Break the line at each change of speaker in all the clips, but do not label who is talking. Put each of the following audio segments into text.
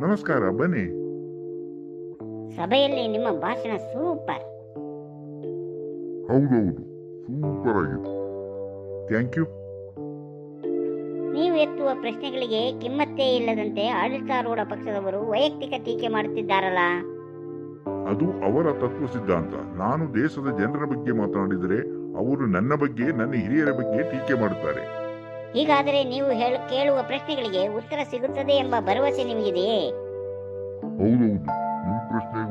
ನಮಸ್ಕಾರ ಬನ್ನಿ.
ಸಭೆಯಲ್ಲಿ ನಿಮ್ಮ ಭಾಷಣ ಸೂಪರ್.
ಹೌದೌದು ಸೂಪರ್ ಆಗಿದೆ ಥ್ಯಾಂಕ್ ಯು.
ನೀವು ಎತ್ತುವ ಪ್ರಶ್ನೆಗಳಿಗೆ ಕಿಮ್ಮತ್ತೇ ಇಲ್ಲದಂತೆ ಆಡಳಿತಾರೂಢ ಪಕ್ಷದವರು ವೈಯಕ್ತಿಕ ಟೀಕೆ ಮಾಡುತ್ತಿದ್ದಾರಲ್ಲ?
ಅದು ಅವರ ತತ್ವ ಸಿದ್ಧಾಂತ. ನಾನು ದೇಶದ ಜನರ ಬಗ್ಗೆ ಮಾತನಾಡಿದರೆ ಅವರು ನನ್ನ ಬಗ್ಗೆ ನನ್ನ ಹಿರಿಯರ ಬಗ್ಗೆ ಟೀಕೆ ಮಾಡುತ್ತಾರೆ.
ಹೀಗಾದರೆ ನೀವು ಕೇಳುವ ಪ್ರಶ್ನೆಗಳಿಗೆ ಉತ್ತರ ಸಿಗುತ್ತದೆ ಎಂಬ ಭರವಸೆ ನಿಮಗಿದೆಯೇ?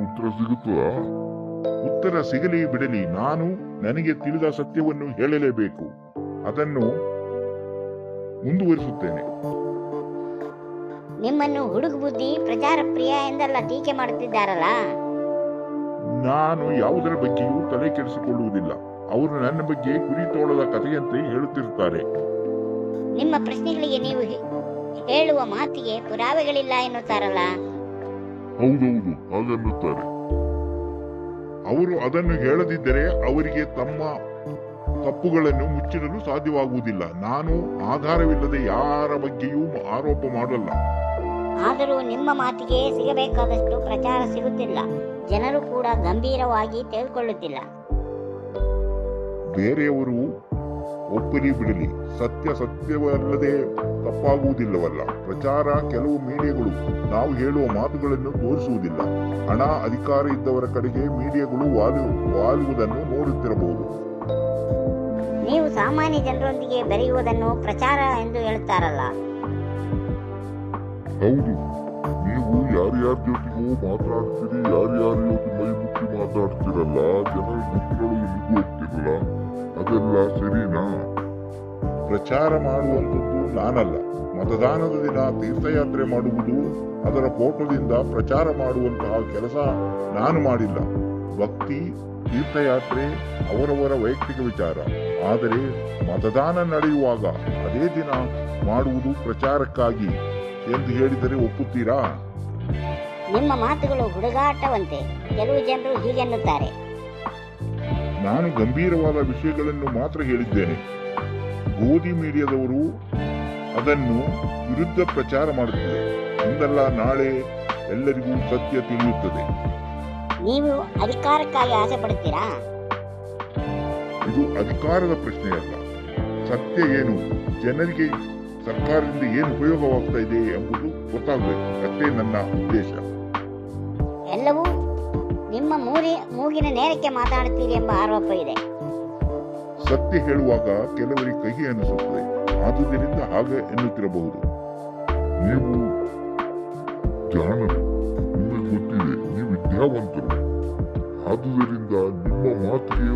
ಉತ್ತರ ಸಿಗುತ್ತದ? ಉತ್ತರ ಸಿಗಲಿ ಬಿಡಲಿ ನಾನು ನನಗೆ ತಿಳಿದ ಸತ್ಯವನ್ನು ಹೇಳಲೇಬೇಕು. ಅದನ್ನು ಮುಂದುವರಿಸುತ್ತೇನೆ.
ನಿಮ್ಮನ್ನು ಹುಡುಗ ಬುದ್ಧಿ ಪ್ರಚಾರ ಪ್ರಿಯ ಎಂದೆಲ್ಲ ಟೀಕೆ ಮಾಡುತ್ತಿದ್ದಾರಲ್ಲ?
ನಾನು ಯಾವುದರ ಬಗ್ಗೆಯೂ ತಲೆ ಕೆಡಿಸಿಕೊಳ್ಳುವುದಿಲ್ಲ ಅವರು ನನ್ನ ಬಗ್ಗೆ ಕುರಿ ತೋಳದ ಕಥೆಯಂತೆ ಹೇಳುತ್ತಿರುತ್ತಾರೆ.
ನಿಮ್ಮ ಪ್ರಶ್ನೆಗಳಿಗೆ ನೀವು ಹೇಳುವ ಮಾತಿಗೆ ಪುರಾವೆಗಳಿಲ್ಲ ಎನ್ನುತ್ತಾರಲ್ಲ?
ಹೌದೌದು ಹಾಗನ್ನುತ್ತಾರೆ. ಅವರು ಅದನ್ನು ಹೇಳದಿದ್ದರೆ ಅವರಿಗೆ ತಮ್ಮ ತಪ್ಪುಗಳನ್ನು ಮುಚ್ಚಿಡಲು ಸಾಧ್ಯವಾಗುವುದಿಲ್ಲ. ನಾನು ಆಧಾರವಿಲ್ಲದೆ ಯಾರ ಬಗ್ಗೆಯೂ ಆರೋಪ ಮಾಡಲ್ಲ.
ಆದರೂ ನಿಮ್ಮ ಮಾತಿಗೆ ಸಿಗಬೇಕಾದಷ್ಟು ಪ್ರಚಾರ ಸಿಗುತ್ತಿಲ್ಲ. ಜನರು ಕೂಡ ಗಂಭೀರವಾಗಿ ತೆಗೆದುಕೊಳ್ಳುತ್ತಿಲ್ಲ.
ಬೇರೆಯವರು ಒಪ್ಪಲಿ ಬಿಡಲಿ. ಸತ್ಯ ಸತ್ಯವಲ್ಲದೆ ತಪ್ಪಾಗುವುದಿಲ್ಲವಲ್ಲ. ಪ್ರಚಾರ ಕೆಲವು ಮೀಡಿಯಾಗಳು. ನಾವು ಹೇಳುವ ಮಾತುಗಳನ್ನು ತೋರಿಸುವುದಿಲ್ಲ. ಹಣ ಅಧಿಕಾರ ಇದ್ದವರ ಕಡೆಗೆ ಮೀಡಿಯಾಗಳು ವಾಲು ವಾಲುವುದನ್ನು ನೋಡುತ್ತಿರಬಹುದು.
ನೀವು ಸಾಮಾನ್ಯ ಜನರೊಂದಿಗೆ ಬೆರೆಯುವುದನ್ನು ಪ್ರಚಾರ ಎಂದು ಹೇಳುತ್ತಾರಲ್ಲ.
ಹೌದು. ನೀವು ಯಾರ್ಯಾರ ಜೊತೆಗೂ ಮಾತಾಡ್ತೀರಿ ಯಾರ್ಯಾರ ಜೊತೆ ಮೈ ಮುಚ್ಚಿ ಮಾತಾಡ್ತಿರಲ್ಲ. ಪ್ರಚಾರ ಮಾಡುವಂಥದ್ದು ನಾನಲ್ಲ. ಮತದಾನದ ದಿನ ತೀರ್ಥಯಾತ್ರೆ ಮಾಡುವುದು ಅದರ ಫೋಟೋದಿಂದ ಪ್ರಚಾರ ಮಾಡುವಂತಹ ಕೆಲಸ ನಾನು ಮಾಡಿಲ್ಲ. ಭಕ್ತಿ ತೀರ್ಥಯಾತ್ರೆ ಅವರವರ ವೈಯಕ್ತಿಕ ವಿಚಾರ. ಆದರೆ ಮತದಾನ ನಡೆಯುವಾಗ ಅದೇ ದಿನ ಮಾಡುವುದು ಪ್ರಚಾರಕ್ಕಾಗಿ ಎಂದು ಹೇಳಿದರೆ ಒಪ್ಪುತ್ತೀರಾ?
ನಿಮ್ಮ ಮಾತುಗಳು ಹುಡುಗಾಟವಂತೆ ಕೆಲವು ಜನರು ಹೀಗೆನ್ನುತ್ತಾರೆ.
ನಾನು ಗಂಭೀರವಾದ ವಿಷಯಗಳನ್ನು ಮಾತ್ರ ಹೇಳಿದ್ದೇನೆ. ಗೋಧಿ ಮೀಡಿಯಾದವರು ಅದನ್ನು ವಿರುದ್ಧ ಪ್ರಚಾರ ಮಾಡುತ್ತಿದೆ. ಇಂದಲ್ಲ ನಾಳೆ ಎಲ್ಲರಿಗೂ ಸತ್ಯ ತಿಳಿಯುತ್ತದೆ.
ನೀವು ಅಧಿಕಾರಕ್ಕಾಗಿ ಆಸೆ ಪಡುತ್ತೀರಾ?
ಇದು ಅಧಿಕಾರದ ಪ್ರಶ್ನೆಯಲ್ಲ. ಸತ್ಯ ಏನು? ಜನರಿಗೆ ಸರ್ಕಾರದಿಂದ ಏನು ಉಪಯೋಗವಾಗ್ತಾ ಇದೆ ಎಂಬುದು ಗೊತ್ತಾಗಬೇಕು. ಅಷ್ಟೇ ನನ್ನ ಉದ್ದೇಶ.
ಎಲ್ಲವೂ ನಿಮ್ಮ ಮೂರಿ ಮೂಗಿನ ನೇರಕ್ಕೆ ಮಾತಾಡುತ್ತೀರಿ ಎಂಬ ಆರೋಪ ಇದೆ
ಸತ್ಯ ಹೇಳುವಾಗ ಕೆಲವರಿಗೆ ಕಹಿ ಅನಿಸುತ್ತದೆ. ಆದುದರಿಂದ ಹಾಗೆ ಎನ್ನುತ್ತಿರಬಹುದು. ನೀವು ನಿಮಗೆ ಗೊತ್ತಿದೆ, ನೀವು ವಿದ್ಯಾವಂತರು. ಆದುದರಿಂದ ನಿಮ್ಮ ಮಾತಿಗೆ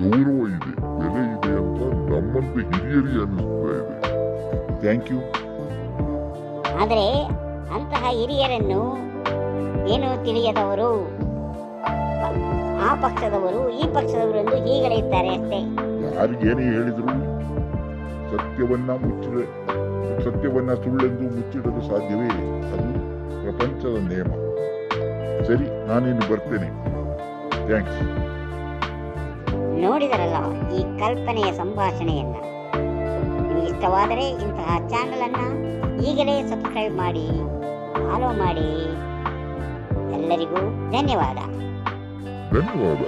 ಗೌರವ ಇದೆ, ಬೆಲೆ ಇದೆ ಅಂತ ನಮ್ಮಂತೆ ಹಿರಿಯರಿಗೆ ಅನಿಸ್ತಾ ಇದೆ. Thank you.
ಆದರೆ ಅಂತಹ ಹಿರಿಯರನ್ನು ಏನು ತಿಳಿಯದವರು? ಆ ಪಕ್ಷದವರು ಈ ಪಕ್ಷದವರು ಎಂದು ಇದ್ದಾರೆ ಅಷ್ಟೇ
ಯಾರಿಗೇನೇ ಹೇಳಿದ್ರು? ಸತ್ಯವನ್ನ ಮುಚ್ಚಿಡ ಸತ್ಯವನ್ನ ಸುಳ್ಳೆಂದು ಮುಚ್ಚಿಡಲು ಸಾಧ್ಯವೇ? ಅದು ಪ್ರಪಂಚದ ನಿಯಮ. ಸರಿ ನಾನಿನ್ನು ಬರ್ತೇನೆ. ಥ್ಯಾಂಕ್ಸ್
ನೋಡಿದರಲ್ಲ ಈ ಕಲ್ಪನೆಯ ಸಂಭಾಷಣೆಯನ್ನ. ನಿಮಗೆ ಇಷ್ಟವಾದರೆ ಇಂತಹ ಚಾನೆಲ್ ಅನ್ನ ಈಗಲೇ ಸಬ್ಸ್ಕ್ರೈಬ್ ಮಾಡಿ ಫಾಲೋ ಮಾಡಿ. ಎಲ್ಲರಿಗೂ ಧನ್ಯವಾದ.
ಧನ್ಯವಾದ